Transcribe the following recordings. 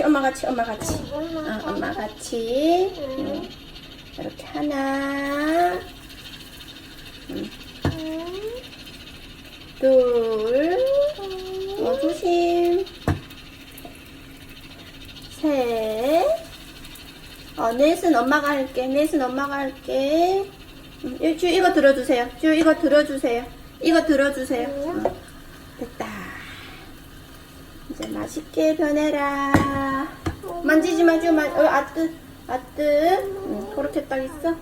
같이 엄마 같이 엄마 같이. 어, 엄마 같이. 음, 이렇게 하나. 음, 둘. 어, 조심. 셋. 어, 넷은 엄마가 할게. 넷은 엄마가 할게. 음, 이- 주 이거 들어주세요. 주 이거 들어주세요. 이거 들어주세요. 어, 됐다 이제 맛있게 변해라 만지지 마, 주 만, 어, 아뜨, 아뜨. 응, 그렇게 딱 있어.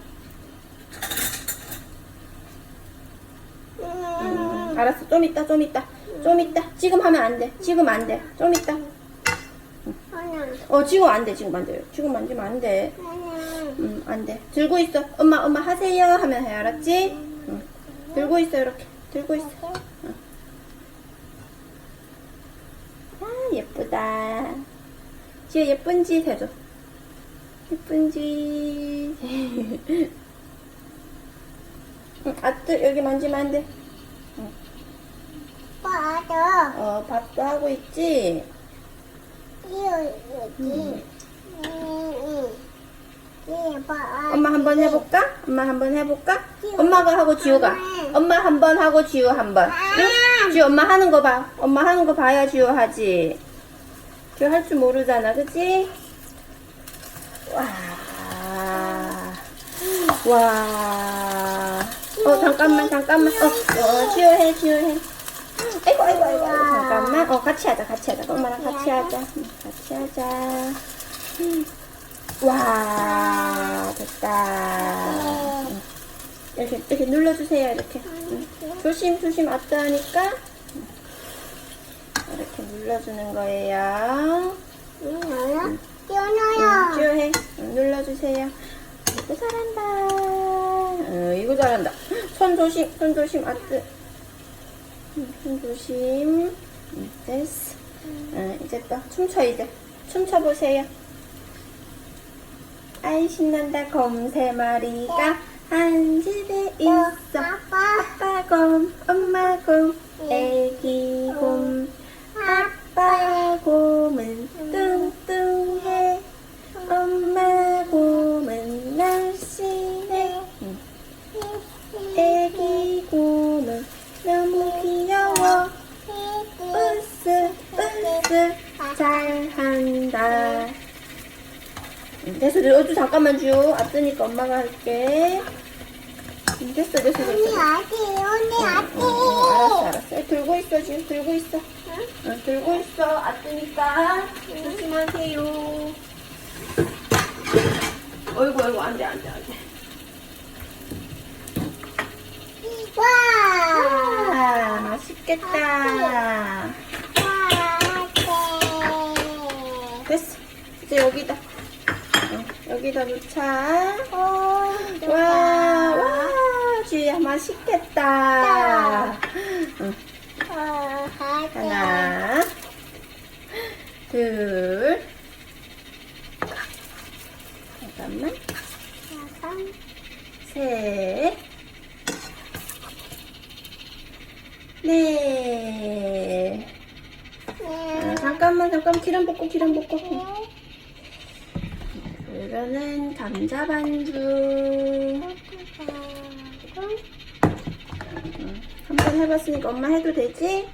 응, 알았어, 좀 있다, 좀 있다, 좀 있다. 지금 하면 안 돼, 지금 안 돼, 좀 있다. 어, 지금 안 돼, 지금 안 돼요. 지금 만지면 안 돼. 응, 안 돼. 들고 있어. 엄마, 엄마 하세요 하면 해, 알았지? 응. 들고 있어, 이렇게. 들고 있어. 응. 아, 예쁘다. 지혜 예쁜 짓 해줘. 예쁜 짓. 응, 아뜨, 여기 만지면 안 돼. 어, 밥도 하고 있지? 엄마 한 번 해볼까? 엄마 한 번 해볼까? 엄마가 하고 지우가. 엄마 한 번 하고 지우 한 번. 응? 지우 엄마 하는 거 봐. 엄마 하는 거 봐야 지우 하지. 지우 할줄 모르잖아, 그치? 와. 와. 어, 잠깐만, 잠깐만. 어, 어, 지우 해, 지우 해. 아이고, 아이고, 아이고. 잠깐만. 어, 같이 하자, 같이 하자. 엄마랑 같이 하자. 응, 같이 하자. 와, 됐다. 응. 이렇게, 이렇게 눌러주세요, 이렇게. 응. 조심, 조심, 왔다 하니까. 눌러주는 거예요. 응, 해 눌러주세요. 이거 잘한다. 어, 이거 잘한다. 손 조심, 손 조심, 아뜨. 응, 손 조심. 응, 됐어. 어, 이제 또 춤춰, 이제. 춤춰 보세요. 아이, 신난다. 곰세 마리가 한 집에 있어. 아빠 곰, 엄마 곰, 으쓱 잘한다. 응, 됐어, 어주 잠깐만 줘. 아뜨니까 엄마가 할게. 응, 됐어, 됐어, 됐어. 응, 알았어, 알았어. 들고 있어, 지금 들고 있어. 응, 들고 있어. 아뜨니까 조심하세요. 어이구, 어이구, 안 돼, 안 돼, 안 돼. 아, 맛있겠다. 됐어. 이제 여기다. 응, 여기다 놓자. 와, 와, 주희야, 맛있겠다. 응, 하나, 둘, 잠깐만, 셋, 넷. 아, 잠깐만, 잠깐만, 기름 볶고, 기름 볶고. 이거는 감자 반죽. 한번 해봤으니까 엄마 해도 되지?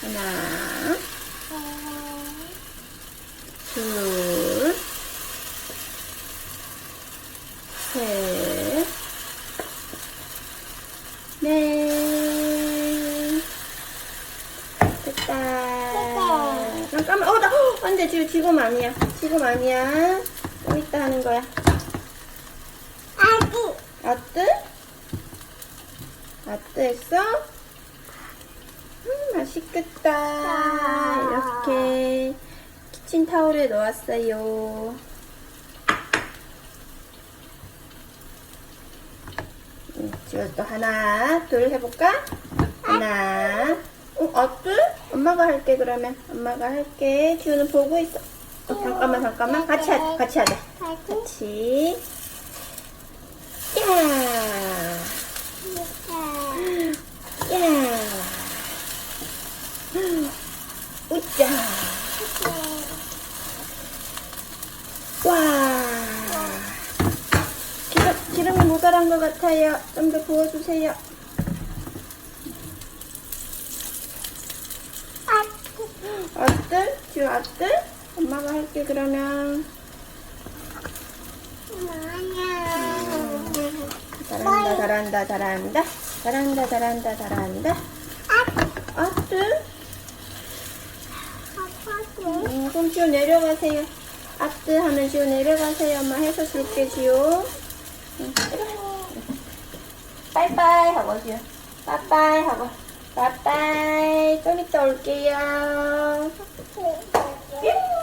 하나, 둘, 셋, 넷. 됐다. 잠깐만, 어, 나, 어, 안 돼, 지금, 지금 아니야. 지금 아니야. 좀 이따 하는 거야. 아뜨? 아뜨 했어? 음, 맛있겠다. 이렇게 키친 타올에 넣었어요. 음, 지금 또 하나, 둘 해볼까? 하나, 어, 아들? 엄마가 할게 그러면. 엄마가 할게. 지우는 보고 있어. 어, 잠깐만 잠깐만. 같이 하자. 같이 하자. 같이. 야. 야. 웃자. 와. 기름, 기름이 모자란 것 같아요. 좀 더 부어주세요. 아들? 지우 아들? 엄마가 할게 그러면. 잘한다 잘한다 잘한다 잘한다 잘한다 잘한다 아들? 음, 그럼 지우 내려가세요 아뜨 하면 지우 내려가세요 엄마 해서 줄게 응, 와. 빠이빠이 하고 지우 빠이빠이 하고 빠이빠이. 좀 이따 올게요. 뿅